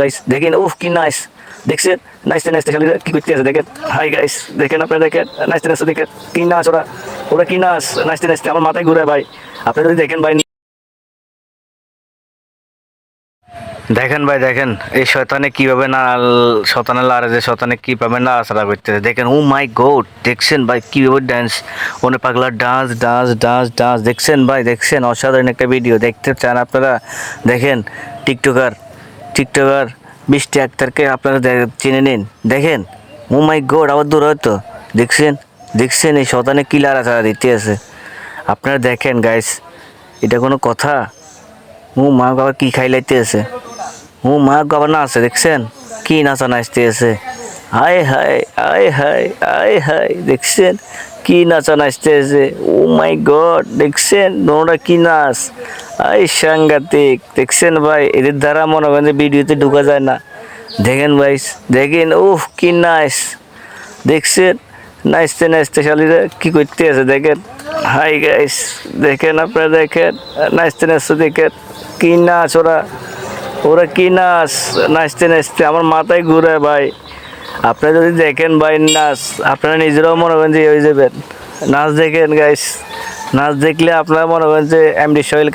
Guys দেখেন, উফ, কি নাইস দেখছেন নাচতে নাচতে খালি কি করতে আছে? দেখেন হাই গাইস দেখেন আপনারা, দেখেন নাচতে নাচতে দেখেন, কি নাচ ওরা। ওরা কি নাচ নাচতে নাচতে আমার মাথায় ঘুরে ভাই। আপনারা যদি দেখেন ভাই দেখেন ভাই, দেখেন, এই শয়তানে কীভাবে না শতানে লারে যে শতানে কীভাবে না আসারা করতেছে। দেখেন ও মাই গোড দেখছেন ভাই, কীভাবে ডান্স ওনে পাগলা ডান্স ডান্স ডান্স ডান্স দেখছেন ভাই, দেখছেন, অসাধারণ একটা ভিডিও দেখতে চান আপনারা? দেখেন টিকটকার টিকটকার বৃষ্টি আক্তারকে আপনারা চিনে নিন। দেখেন? ও মাই গড আবার দূর হয়তো দেখছেন? দেখছেন এই শতানে কী লারা ছাড়া দিতে আছে? আপনারা দেখেন গাইস এটা কোনো কথা? ও মা বাবা কী খাইলাইতে আছে? ও মা বাবা না আছে দেখছেন? কী নাচা নাচতে আছে? হায় হায়, আয় হায় আয় হায়, দেখছেন? কি নাচা নাচতে আছে ও মাই গড, দেখছেন? ওরা কি নাচ? আই সাংঘাতিক, দেখছেন ভাই? এদের দ্বারা মনে করেন যে ভিডিওতে ঢুকা যায় না। দেখেন ভাই, দেখেন, উফ, কি নাইস দেখছেন? নাচতে নাচতে শালিরা কি করতে আছে, দেখেন? হাই গাইস, দেখেন আপনারা, দেখেন? নাচতে নাচতে দেখেন, কি নাচ ওরা? ওরা কি নাচ? নাচতে নাচতে আমার মাথায় ঘুরে ভাই। আপনারা যদি দেখেন ভাই, নাচ, আপনারা নিজেরাও মনে হবেন যে হয়ে যাবেন নাচ দেখেন গাইস নাচ দেখলে আপনারা মনে হবেন যে এমডি সোহেল